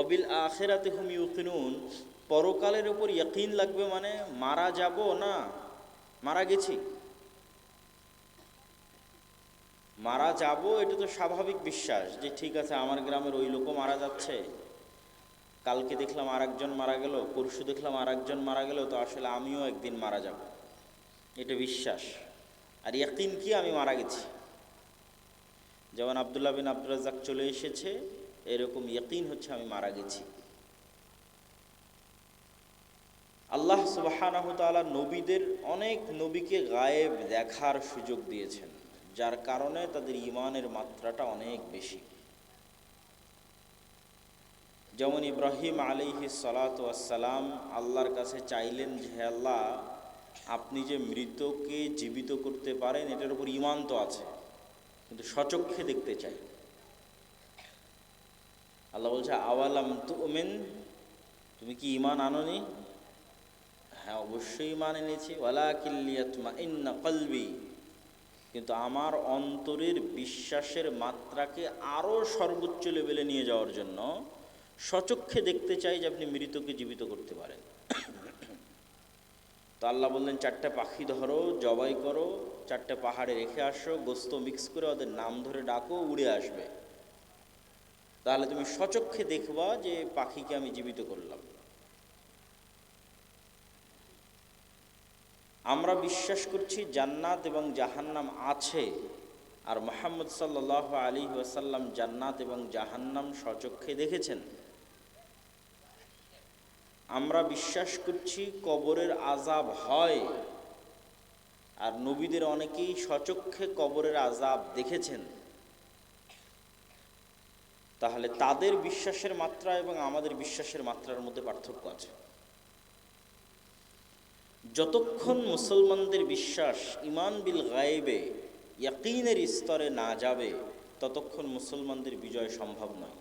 অবিল আখেরাতে হুম ইউকিনুন। পরকালের ওপর ইয়াকিন লাগবে মানে মারা যাব না? মারা গেছি। মারা যাব, এটা তো স্বাভাবিক বিশ্বাস যে ঠিক আছে, আমার গ্রামের ওই লোকও মারা যাচ্ছে। কালকে দেখলাম আর একজন মারা গেল, পরশু দেখলাম আর একজন মারা গেল, তো আসলে আমিও একদিন মারা যাব। এটা বিশ্বাস। আর ইয়াকিন কি? আমি মারা গেছি। যেমন আবদুল্লাহ বিন আব্দুল রাজ্জাক চলে এসেছে এরকম ইয়াকিন হচ্ছে আমি মারা গেছি। আল্লাহ তাআলা নবীদের অনেক নবীকে গায়েব দেখার সুযোগ দিয়েছেন, যার কারণে তাদের ইমানের মাত্রাটা অনেক বেশি। যেমন ইব্রাহিম আলিহি সালাতাম আল্লাহর কাছে চাইলেন যে আল্লাহ, আপনি যে মৃতকে জীবিত করতে পারেন, এটার উপর ইমান তো আছে, কিন্তু সচক্ষে দেখতে চাই। আল্লাহ বলছে, আওয়ালাম তু ওমেন তুমি কি ইমান আনোনি? হ্যাঁ অবশ্যই ইমান এনেছি। ওয়ালা কিল্লিয়াতমা ইন্না কলবি। কিন্তু আমার অন্তরের বিশ্বাসের মাত্রাকে আরও সর্বোচ্চ লেভেলে নিয়ে যাওয়ার জন্য সচক্ষে দেখতে চাই যে আপনি মৃতকে জীবিত করতে পারেন। তো আল্লাহ বললেন, চারটে পাখি ধরো, জবাই করো, চারটে পাহাড়ে রেখে আসো, গোস্ত মিক্স করে ওদের নাম ধরে ডাকো, উড়ে আসবে। তাহলে তুমি সচক্ষে দেখবা যে পাখিকে আমি জীবিত করলাম। আমরা বিশ্বাস করছি জান্নাত এবং জাহান্নাম আছে, আর মোহাম্মদ সাল্লাহ আলী ওয়াসাল্লাম জান্নাত এবং জাহান্নাম সচক্ষে দেখেছেন। আমরা বিশ্বাস করছি কবরের আজাব হয়, আর নবীদের অনেকেই সচক্ষে কবরের আজাব দেখেছেন। তাহলে তাদের বিশ্বাসের মাত্রা এবং আমাদের বিশ্বাসের মাত্রার মধ্যে পার্থক্য আছে। যতক্ষণ মুসলমানদের বিশ্বাস ইমান বিল গায়েবে, ইয়াকিনের স্তরে না যাবে, ততক্ষণ মুসলমানদের বিজয় সম্ভব নয়।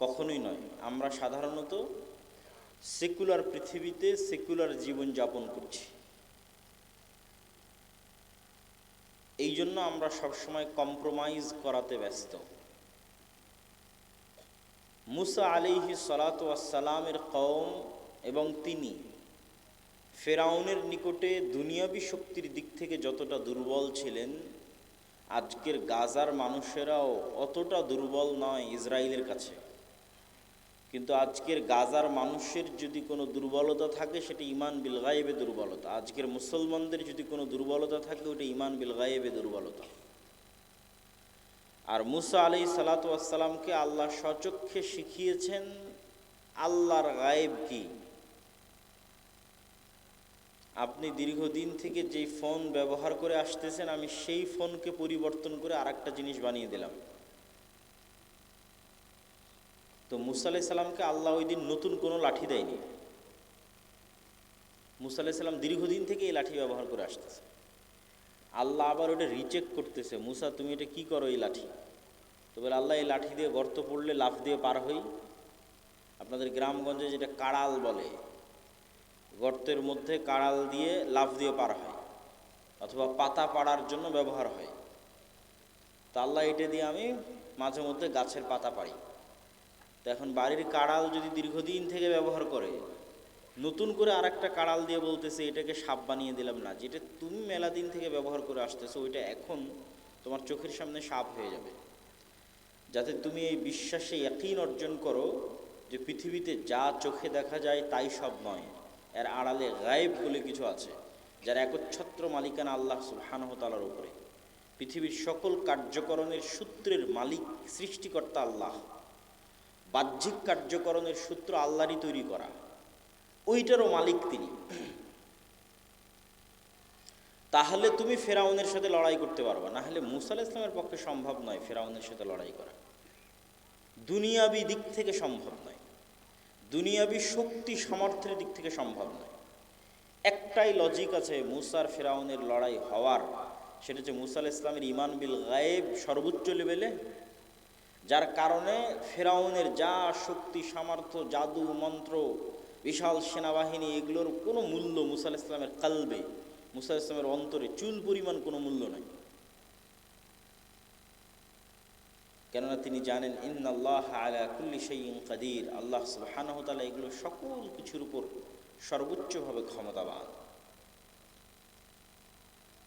কখনোই নয়। আমরা সাধারণত সেকুলার পৃথিবীতে সেকুলার জীবন যাপন করছি। এই জন্য আমরা সবসময় কম্প্রোমাইজ করাতে ব্যস্ত। মুসা আলিহি সালাতামের কওম এবং তিনি ফেরাউনের নিকটে দুনিয়াবী শক্তির দিক থেকে যতটা দুর্বল ছিলেন, আজকের গাজার মানুষেরাও অতটা দুর্বল নয় ইসরায়েলের কাছে। কিন্তু আজকের গাজার মানুষের যদি কোনো দুর্বলতা থাকে, সেটা ইমান বিল গায়েবে দুর্বলতা। আজকের মুসলমানদের যদি কোনো দুর্বলতা থাকে, ওটা ইমান বিল গায়েবে দুর্বলতা। আর মুসা আলি সালাতামকে আল্লাহ সচক্ষে শিখিয়েছেন, আল্লাহর গায়েব কি? আপনি দীর্ঘদিন থেকে যেই ফোন ব্যবহার করে আসতেছেন, আমি সেই ফোনকে পরিবর্তন করে আর জিনিস বানিয়ে দিলাম। তো মুসা সাল্লামকে আল্লাহ ওই দিন নতুন কোনো লাঠি দেয়নি। মুসা সাল্লাম দীর্ঘদিন থেকে এই লাঠি ব্যবহার করে আসতেছে। আল্লাহ আবার ওটা রিচেক করতেছে, মুসা, তুমি এটা কি করো এই লাঠি? তো বলে, আল্লাহ, এই লাঠি দিয়ে গর্ত পড়লে লাফ দিয়ে পার হই। আপনাদের গ্রামগঞ্জে যেটা কাড়াল বলে, গর্তের মধ্যে কাড়াল দিয়ে লাফ দিয়ে পার হয় অথবা পাতা পাড়ার জন্য ব্যবহার হয়। তা আল্লাহ এটা দিয়ে আমি মাঝে মধ্যে গাছের পাতা পাড়ি। তো এখন বাড়ির কাড়াল যদি দীর্ঘদিন থেকে ব্যবহার করে, নতুন করে আর একটা কাড়াল দিয়ে বলতেছে, এটাকে সাপ বানিয়ে দিলাম না। যেটা তুমি মেলা দিন থেকে ব্যবহার করে আসতেছো, ওইটা এখন তোমার চোখের সামনে সাপ হয়ে যাবে। যাতে তুমি এই বিশ্বাসে একইন অর্জন করো যে পৃথিবীতে যা চোখে দেখা যায় তাই সব নয়, এর আড়ালে গায়েব বলে কিছু আছে, যার একচ্ছত্র মালিকানা আল্লাহ সুবহানহতালার উপরে। পৃথিবীর সকল কার্যকরণের সূত্রের মালিক সৃষ্টিকর্তা আল্লাহ। বাহ্যিক কার্যকরণের সূত্র আল্লাহরই তৈরি করা। ওইটারও মালিক তিনি। তাহলে তুমি ফেরাউনের সাথে লড়াই করতে পারবা। না হলে মুসাল ইসলামের পক্ষে সম্ভব নয় ফেরাউনের সাথে লড়াই করা। দুনিয়াবি দিক থেকে সম্ভব নয়। দুনিয়াবি শক্তি সামর্থ্যের দিক থেকে সম্ভব নয়। একটাই লজিক আছে মুসার ফেরাউনের লড়াই হওয়ার। সেটা হচ্ছে মুসাল ইসলামের ইমান বিল গায়েব সর্বোচ্চ লেভেলে যার কারণে ফেরাউনের যা শক্তি, সামর্থ্য, জাদু, মন্ত্র, বিশাল সেনাবাহিনী, এগুলোর কোনো মূল্য মুসাল ইসলামের কালবে, মুসা ইসলামের অন্তরে চুল পরিমাণ কোনো মূল্য নাই। কেননা তিনি জানেন, ইন্নাল্লাহ আলা কুল্লি শাইইন কাদির। আল্লাহ সুবহানাহু এগুলো সকল কিছুর উপর সর্বোচ্চভাবে ক্ষমতাবান।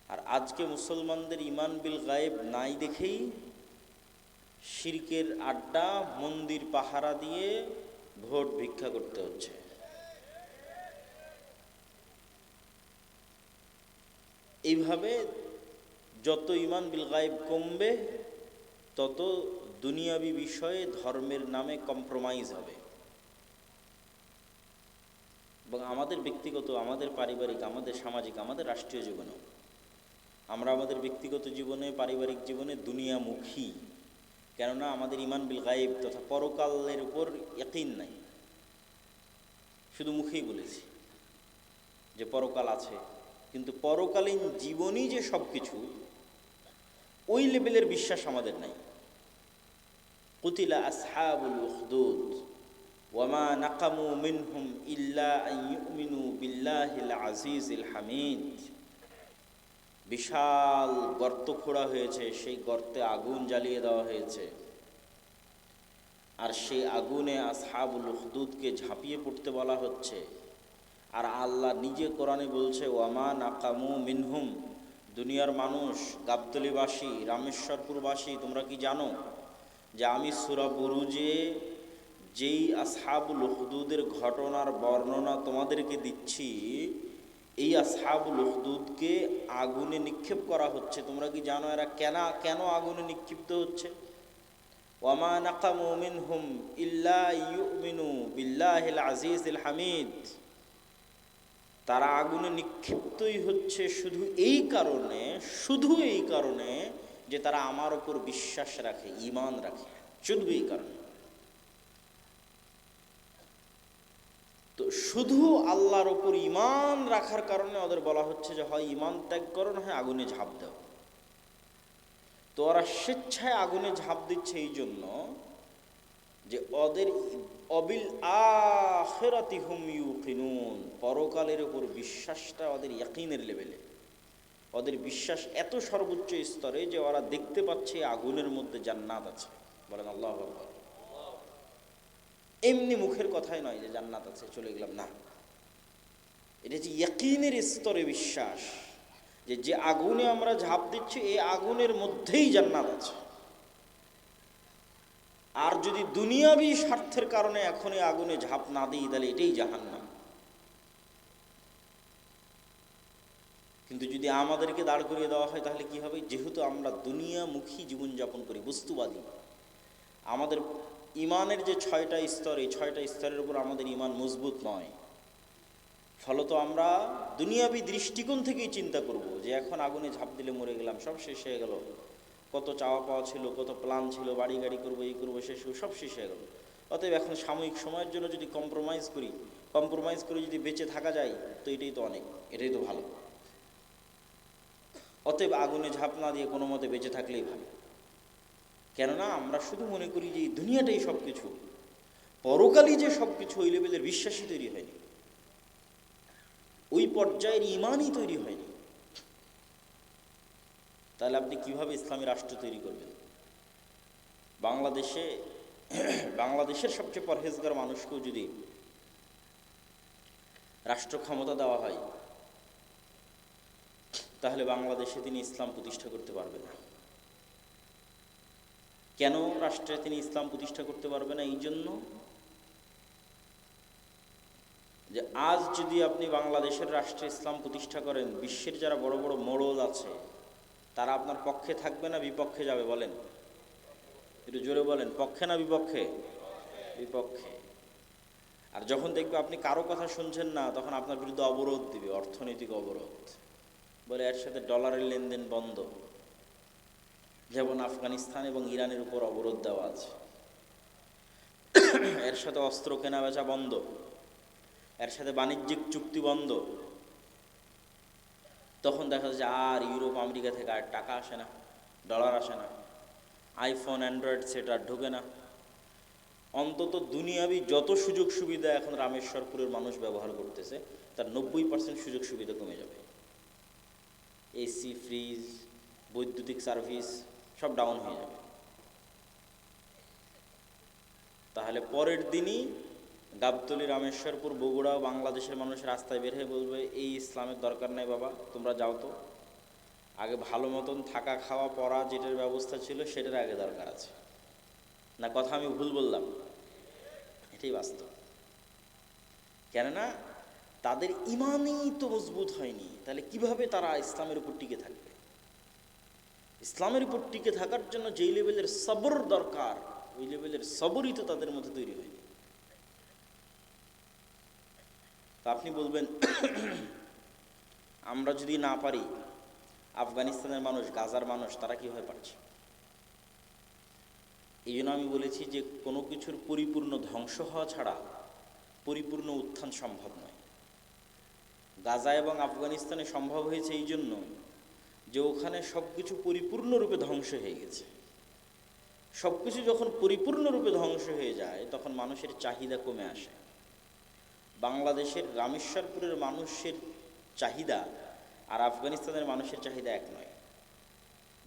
আর আজকে মুসলমানদের ইমান বিল গায়েব নাই দেখেই শিরকের আড্ডা, মন্দির পাহারা দিয়ে ভোট ভিক্ষা করতে হচ্ছে। এইভাবে যত ইমান বিল গায়েব কমবে, তত দুনিয়াবি বিষয়ে ধর্মের নামে কম্প্রোমাইজ হবে। এবং আমাদের ব্যক্তিগত, আমাদের পারিবারিক, আমাদের সামাজিক, আমাদের রাষ্ট্রীয় জীবনেও। আমরা আমাদের ব্যক্তিগত জীবনে, পারিবারিক জীবনে দুনিয়ামুখী। কেননা আমাদের ইমান বিল গায়েব তথা পরকালের উপর একইন নাই। শুধু মুখেই বলেছি যে পরকাল আছে, কিন্তু পরকালীন জীবনই যে সব কিছু ওই লেভেলের বিশ্বাস আমাদের নাই। কুতিলা আসহাবুল উখদুদ, ওয়ামা নাকামু মিনহুম ইল্লা আন ইউমিনু বিল্লাহিল আজিজিল হামিদ। বিশাল গর্ত খোঁড়া হয়েছে, সেই গর্তে আগুন জ্বালিয়ে দেওয়া হয়েছে। আর সেই আগুনে আসহাবুল উখদুদকে ঝাঁপিয়ে পড়তে বলা হচ্ছে। আর আল্লাহ নিজে কোরআনে বলছে, ওয়ামা নাকামু মিনহুম, দুনিয়ার মানুষ, গাবতলিবাসী, রামেশ্বরপুরবাসী, তোমরা কি জানো যে আমি সুরা বুরুজে যেই আসহাবুল উখদুদের ঘটনার বর্ণনা তোমাদেরকে দিচ্ছি এই আসহাবুল উখদুদকে আগুনে নিক্ষেপ করা হচ্ছে। তোমরা কি জানো এরা কেন কেন আগুনে নিক্ষিপ্ত হচ্ছে? ওয়ামা নাকামু মিনহুম ইল্লা ইউমিনু বিল্লাহিল হামিদ। তারা আগুনে নিক্ষিপ্তই হচ্ছে শুধু এই কারণে, শুধু এই কারণে যে তারা আমার ওপর বিশ্বাস রাখে ইমান রাখে, শুধু এই কারণে। তো শুধু আল্লাহর ওপর ইমান রাখার কারণে ওদের বলা হচ্ছে যে, হয় ইমান ত্যাগ করো, না হয় আগুনে ঝাঁপ দাও। তো ওরা স্বেচ্ছায় আগুনে ঝাঁপ দিচ্ছে এই জন্য যে, ওদের অবিল আখেরাতি হুম ইউ ইউকিনুন, পরকালের উপর বিশ্বাসটা ওদের ইয়াকিনের লেভেলে। ওদের বিশ্বাস এত সর্বোচ্চ স্তরে যে ওরা দেখতে পাচ্ছে আগুনের মধ্যে জান্নাত আছে। বলেন আল্লাহ আকবার। এমনি মুখের কথাই নয় যে জান্নাত আছে, চলে গেলাম। না। এটা যে ইয়াকিনের স্তরে বিশ্বাস যে যে আগুনে আমরা ঝাঁপ দিচ্ছি, এই আগুনের মধ্যেই জান্নাত আছে। আর যদি দুনিয়াবি স্বার্থের কারণে এখনই আগুনে ঝাঁপ না দিই, তাহলে এটাই জাহান্নাম। কিন্তু যদি আমাদেরকে দাঁড় করিয়ে দেওয়া হয়, তাহলে কি হবে? যেহেতু আমরা দুনিয়ামুখী জীবনযাপন করি, বস্তুবাদী। আমাদের ইমানের যে ছয়টা স্তর, এই ছয়টা স্তরের উপর আমাদের ইমান মজবুত নয়। ফলত আমরা দুনিয়াবি দৃষ্টিকোণ থেকেই চিন্তা করব যে এখন আগুনে ঝাঁপ দিলে মরে গেলাম, সব শেষ হয়ে গেল। কত চাওয়া পাওয়া ছিল, কত প্ল্যান ছিল, বাড়ি গাড়ি করব, এই করব শেষ সব শেষ হয়ে গেল। অতএব এখন সাময়িক সময়ের জন্য যদি কম্প্রোমাইজ করি কম্প্রোমাইজ করে যদি বেঁচে থাকা যায়, তো এটাই তো অনেক, এটাই তো ভালো। অতএব আগুনে ঝাঁপ না দিয়ে কোনো মতে বেঁচে থাকলেই ভালো। কেননা আমরা শুধু মনে করি যে এই দুনিয়াটাই সব কিছু পরকালই যে সব কিছু ওই লেভেলের বিশ্বাসই তৈরি হয়নি। ওই পর্যায়ের ইমানই তৈরি হয়নি। তাহলে আপনি কীভাবে ইসলামী রাষ্ট্র তৈরি করবেন? বাংলাদেশে, বাংলাদেশের সবচেয়ে পরহেজগার মানুষকেও যদি রাষ্ট্র ক্ষমতা দেওয়া হয়, তাহলে বাংলাদেশে তিনি ইসলাম প্রতিষ্ঠা করতে পারবেন না। কেন রাষ্ট্রে তিনি ইসলাম প্রতিষ্ঠা করতে পারবে না? এই জন্য যে আজ যদি আপনি বাংলাদেশের রাষ্ট্রে ইসলাম প্রতিষ্ঠা করেন, বিশ্বের যারা বড় বড় মোড়ল আছে, তারা আপনার পক্ষে থাকবে না, বিপক্ষে যাবে? বলেন। একটু জোরে বলেন, পক্ষে না বিপক্ষে? বিপক্ষে। আর যখন দেখবে আপনি কারও কথা শুনছেন না, তখন আপনার বিরুদ্ধে অবরোধ দিবে, অর্থনৈতিক অবরোধ। বলে এর সাথে ডলারের লেনদেন বন্ধ। যেমন আফগানিস্তান এবং ইরানের উপর অবরোধ দেওয়া আছে। এর সাথে অস্ত্র কেনা বেচা বন্ধ। এর সাথে বাণিজ্যিক চুক্তি বন্ধ। তখন দেখা যাচ্ছে আর ইউরোপ, আমেরিকা থেকে আর টাকা আসে না, ডলার আসে না, আইফোন, অ্যান্ড্রয়েড, সেট ঢোকে না। অন্তত দুনিয়াবি যত সুযোগ সুবিধা এখন রামেশ্বরপুরের মানুষ ব্যবহার করতেছে, তার নব্বই পার্সেন্ট সুযোগ সুবিধা কমে যাবে। এসি, ফ্রিজ, বৈদ্যুতিক সার্ভিস সব ডাউন হয়ে যাবে। তাহলে পরের দিনই গাবতলি, রামেশ্বরপুর, বগুড়া, বাংলাদেশের মানুষ রাস্তায় বের হয়ে বলবে, এই ইসলামের দরকার নাই বাবা, তোমরা যাও তো। আগে ভালো মতন থাকা, খাওয়া, পড়া, যেটার ব্যবস্থা ছিল, সেটার আগে দরকার আছে। না, কথা আমি ভুল বললাম? এটাই বাস্তব। কেননা, তাদের ইমানই তো মজবুত হয়নি। তাহলে কীভাবে তারা ইসলামের উপর টিকে থাকবে ইসলামের উপর টিকে থাকার জন্য যেই লেভেলের সবর দরকার, ওই লেভেলের সবরই তো তাদের মধ্যে তৈরি হয়নি। তা আপনি বলবেন, আমরা যদি না পারি, আফগানিস্তানের মানুষ, গাজার মানুষ, তারা কীভাবে পারছে? এই জন্য আমি বলেছি যে, কোনো কিছুর পরিপূর্ণ ধ্বংস হওয়া ছাড়া পরিপূর্ণ উত্থান সম্ভব নয়। গাজা এবং আফগানিস্তানে সম্ভব হয়েছে এই জন্য যে ওখানে সব কিছু পরিপূর্ণরূপে ধ্বংস হয়ে গেছে। সব কিছু যখন পরিপূর্ণরূপে ধ্বংস হয়ে যায়, তখন মানুষের চাহিদা কমে আসে। বাংলাদেশের রামেশ্বরপুরের মানুষের চাহিদা আর আফগানিস্তানের মানুষের চাহিদা এক নয়।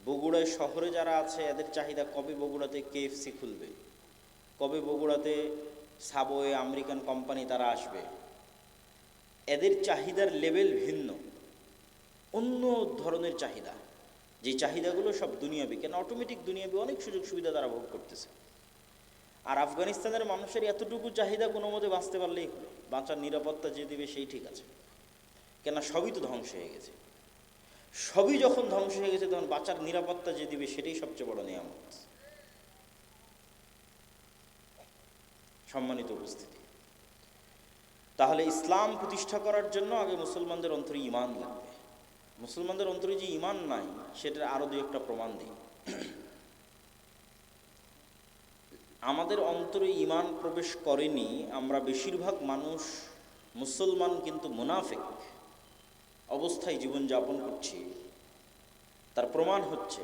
বগুড়ায় শহরে যারা আছে, এদের চাহিদা কবে বগুড়াতে কেএফসি খুলবে? কবে বগুড়াতে সাবওয়ে আমেরিকান কোম্পানি তারা আসবে? এদের চাহিদার লেভেল ভিন্ন। অন্য ধরনের চাহিদা। যে চাহিদাগুলো সব দুনিয়াবি, কেন অটোমেটিক দুনিয়াবি অনেক সুযোগ সুবিধা তারা ভোগ করতেছে। আর আফগানিস্তানের মানুষের এতটুকু চাহিদা কোনো মতে বাঁচতে পারলেই হলো, বাঁচার নিরাপত্তা যে দিবে সেই ঠিক আছে। কেন সবই তো ধ্বংস হয়ে গেছে। সবই যখন ধ্বংস হয়ে গেছে, তখন বাঁচার নিরাপত্তা যে দিবে সেটাই সবচেয়ে বড় নিয়ামত। সম্মানিত উপস্থিতি। তাহলে ইসলাম প্রতিষ্ঠা করার জন্য আগে মুসলমানদের অন্তরে ইমান লাগবে। মুসলমানদের অন্তরে যে ইমান নাই, সেটার আরও দুই একটা প্রমাণ দিই। আমাদের অন্তরে ইমান প্রবেশ করেনি, আমরা বেশিরভাগ মানুষ মুসলমান কিন্তু মুনাফেক অবস্থায় জীবনযাপন করছি। তার প্রমাণ হচ্ছে,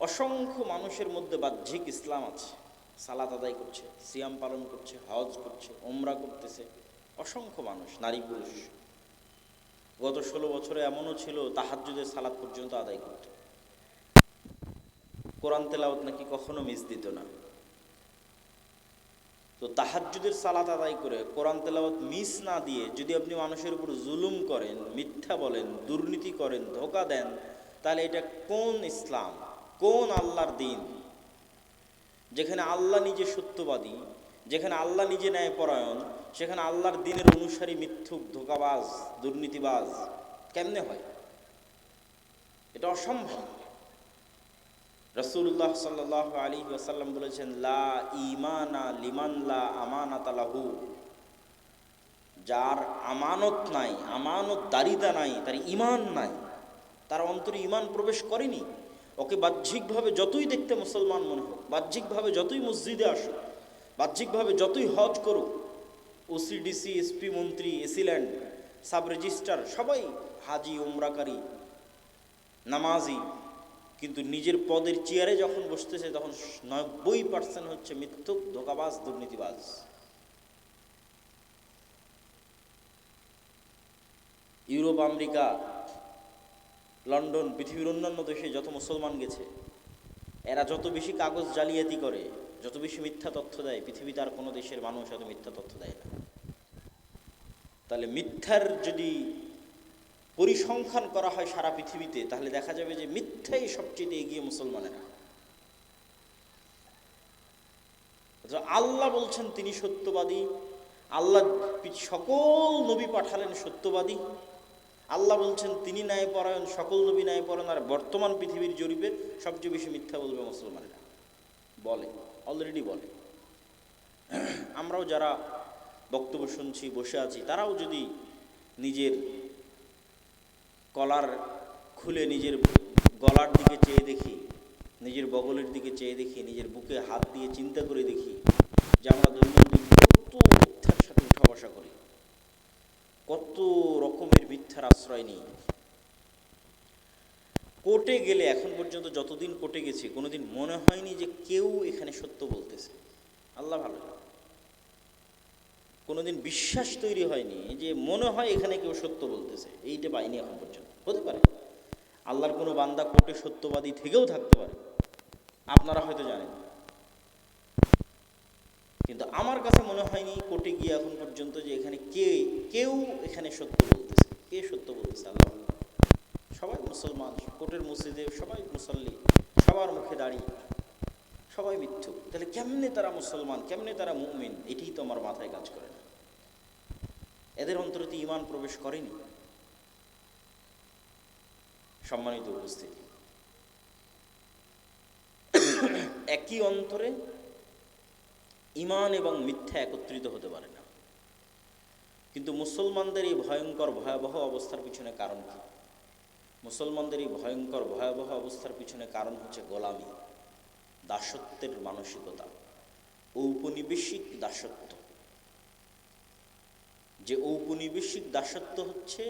অসংখ্য মানুষের মধ্যে বাহ্যিক ইসলাম আছে। সালাত আদায় করছে, সিয়াম পালন করছে, হজ করছে ওমরা করতেছে। অসংখ্য মানুষ, নারী পুরুষ। গত ষোলো বছরে এমনও ছিল তাহাজ্জুদের সালাত পর্যন্ত আদায় করত। কোরআন তেলাওয়াত নাকি কখনো মিস দিত না। তো তাহাজ্জুদের সালাত আদায় করে কোরআন তেলাওয়াত মিস না দিয়ে যদি আপনি মানুষের উপর জুলুম করেন, মিথ্যা বলেন, দুর্নীতি করেন, ধোকা দেন, তাহলে এটা কোন ইসলাম? কোন আল্লাহর দিন? যেখানে আল্লাহ নিজে সত্যবাদী যেখানে আল্লাহ নিজে ন্যায়পরায়ণ, সেখানে আল্লাহর দিনের অনুসারী মিথ্যুক, ধোকাবাজ, দুর্নীতিবাজ, কেমনে হয়? এটা অসম্ভব। রসুল্লাহ সাল্লাহ আলী ওয়াসাল্লাম বলেছেন, লা ইমানা লিমান লা আমানাত লাহু। যার আমানত নাই, আমানত দারিদা নাই, তার ইমান নাই, তার অন্তরে ইমান প্রবেশ করেনি, ওকে বাহ্যিকভাবে যতই দেখতে মুসলমান মনে হোক, বাহ্যিকভাবে যতই মসজিদে আসুক বাহ্যিকভাবে যতই হজ করুক ওসিডিসি এসপি মন্ত্রী এসিল্যান্ড সাব রেজিস্ট্রার সবাই হাজি ওমরাকারী নামাজি, কিন্তু নিজের পদের চেয়ারে যখন বসতেছে, তখন নব্বই পার্সেন্ট হচ্ছে মিথ্যুক, ধোকাবাজ, দুর্নীতিবাজ। ইউরোপ, আমেরিকা, লন্ডন, পৃথিবীর অন্যান্য দেশে যত মুসলমান গেছে, এরা যত বেশি কাগজ জালিয়াতি করে যত বেশি মিথ্যা তথ্য দেয়, পৃথিবীতে আর কোনো দেশের মানুষ এত মিথ্যা তথ্য দেয় না। তাহলে মিথ্যার যদি পরিসংখ্যান করা হয় সারা পৃথিবীতে, তাহলে দেখা যাবে যে মিথ্যাই সবচেয়ে এগিয়ে মুসলমানেরা। আল্লাহ বলছেন, তিনি সত্যবাদী। আল্লাহ সকল নবী পাঠালেন সত্যবাদী। আল্লাহ বলছেন, তিনি ন্যায় ন্যায়পরায়ণ, সকল নবী ন্যায় ন্যায়পরায়ণ, আর বর্তমান পৃথিবীর জরিপের সবচেয়ে বেশি মিথ্যা বলবে মুসলমানেরা। বলে। অলরেডি বলে। আমরাও যারা বক্তব্য শুনছি, বসে আছি, তারাও যদি নিজের কলার খুলে নিজের গলার দিকে চেয়ে দেখি, নিজের বগলের দিকে চেয়ে দেখি, নিজের বুকে হাত দিয়ে চিন্তা করে দেখি যে আমরা দৈনন্দিন কত মিথ্যার সাথে উঠা বসা করি, কত রকমের মিথ্যার আশ্রয় নিই। কোর্টে গেলে এখন পর্যন্ত যতদিন কোর্টে গেছি, কোনোদিন মনে হয়নি যে কেউ এখানে সত্য বলতেছে। আল্লাহ ভালো। কোনোদিন বিশ্বাস তৈরি হয়নি যে মনে হয় এখানে কেউ সত্য বলতেছে। এইটা পাইনি এখন পর্যন্ত। হতে পারে। আল্লাহর কোনো বান্দা কোর্টে সত্যবাদী থেকেও থাকতে পারে। আপনারা হয়তো জানেন। কিন্তু আমার কাছে মনে হয়নি কোর্টে গিয়ে এখন পর্যন্ত যে এখানে কে, কেউ এখানে সত্য বলতেছে। কে সত্য বলতেছে? আল্লাহ সবাই মুসলমান, কোটের মসজিদে সবাই মুসল্লি, সবার মুখে দাঁড়িয়ে সবাই মিথ্যু। তাহলে কেমনে তারা মুসলমান, কেমনে তারা মুমিন? এটাই তো আমার মাথায় কাজ করে না। এদের অন্তরে তো ইমান প্রবেশ করেনি। সম্মানিত উপস্থিতি। একই অন্তরে ইমান এবং মিথ্যা একত্রিত হতে পারে না। কিন্তু মুসলমানদের এই ভয়ঙ্কর ভয়াবহ অবস্থার পিছনে কারণ কি? মুসলমানদের এই ভয়ঙ্কর, ভয়াবহ অবস্থার পিছনে কারণ হচ্ছে গোলামি, দাসত্বের মানসিকতা, ঔপনিবেশিক দাসত্ব। যে ঔপনিবেশিক দাসত্ব হচ্ছে